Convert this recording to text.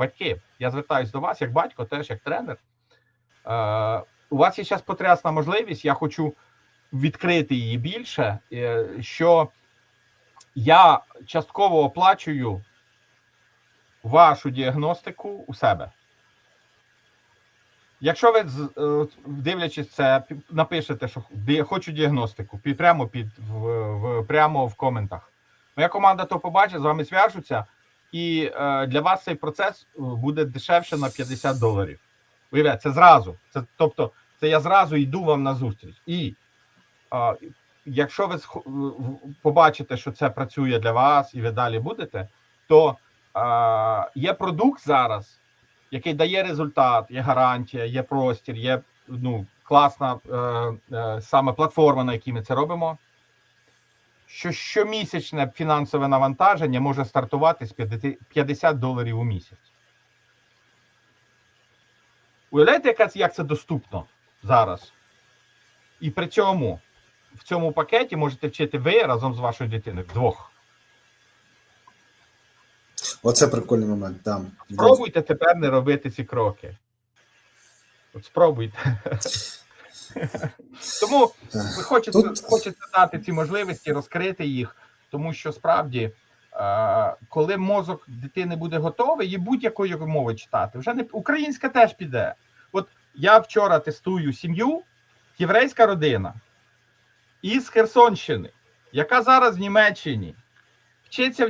батьки, я звертаюся до вас як батько, теж як тренер. Е, у вас є зараз потрясна можливість. Я хочу відкрити її більше. е, Що я частково оплачую вашу діагностику у себе. Якщо ви е, дивлячись це, напишете, що хочу діагностику, прямо під в, в прямо в коментах. Моя команда то побачить, з вами зв'яжуться, і е, для вас цей процес е, буде дешевше на 50 доларів. Уявляєте, це зразу. Це, тобто, це я зразу йду вам на зустріч. І якщо ви побачите, що це працює для вас, і ви далі будете, то є продукт зараз, який дає результат, є гарантія, є простір, є ну, класна е, саме платформа, на якій ми це робимо. Що щомісячне фінансове навантаження може стартувати з 50 50 доларів у місяць. Уявляєте, як це доступно зараз? І при цьому в цьому пакеті можете вчити ви разом з вашою дитиною вдвох. Оце прикольний момент. Да. Спробуйте тепер не робити ці кроки. От спробуйте. Тому хочете, Тут- хочете дати ці можливості, розкрити їх, тому що справді, коли мозок дитини буде готовий, їй будь-якою мовою читати, вже не українська теж піде. От я вчора тестую сім'ю, єврейська родина із Херсонщини, яка зараз в Німеччині вчиться в